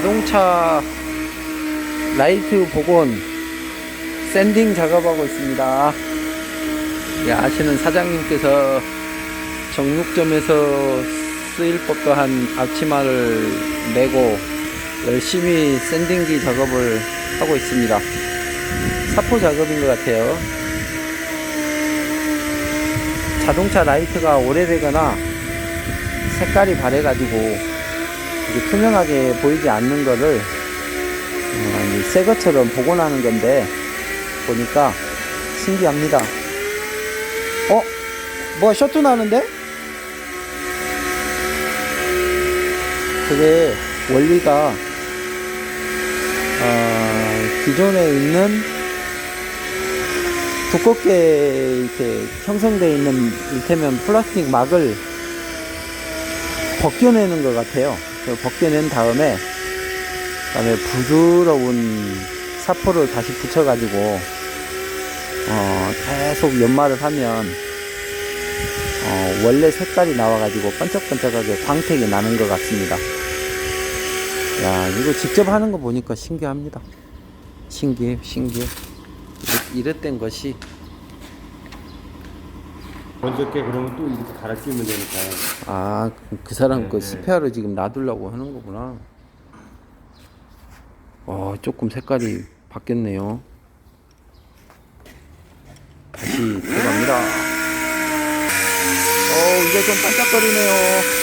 자동차 라이트 복원 샌딩 작업하고 있습니다. 예, 아시는 사장님께서 정육점에서 쓰일 법도 한 앞치마를 메고 열심히 샌딩기 작업을 하고 있습니다. 사포 작업인 것 같아요. 자동차 라이트가 오래되거나 색깔이 바래가지고 투명하게 보이지 않는 거를 어, 이새 것처럼 복원하는 건데 보니까 신기합니다. 어? 뭐가 셔트 나는데? 그게 원리가 어, 기존에 있는 두껍게 이렇게 형성되어 있는 이를테면 플라스틱 막을 벗겨내는 것 같아요. 그 벗겨낸 다음에 그다음에 부드러운 사포를 다시 붙여가지고 어, 계속 연마를 하면 어, 원래 색깔이 나와가지고 번쩍번쩍하게 광택이 나는 것 같습니다. 야 이거 직접 하는 거 보니까 신기합니다. 신기해, 신기해. 이랬- 이랬던 것이 번쩍게 그러면 또 이렇게 갈아 끼우면 되니까요. 아, 그 사람 그 네, 네. 스페어를 지금 놔두려고 하는 거구나. 어, 조금 색깔이 바뀌었네요. 다시 들어갑니다. 어, 이제 좀 반짝거리네요.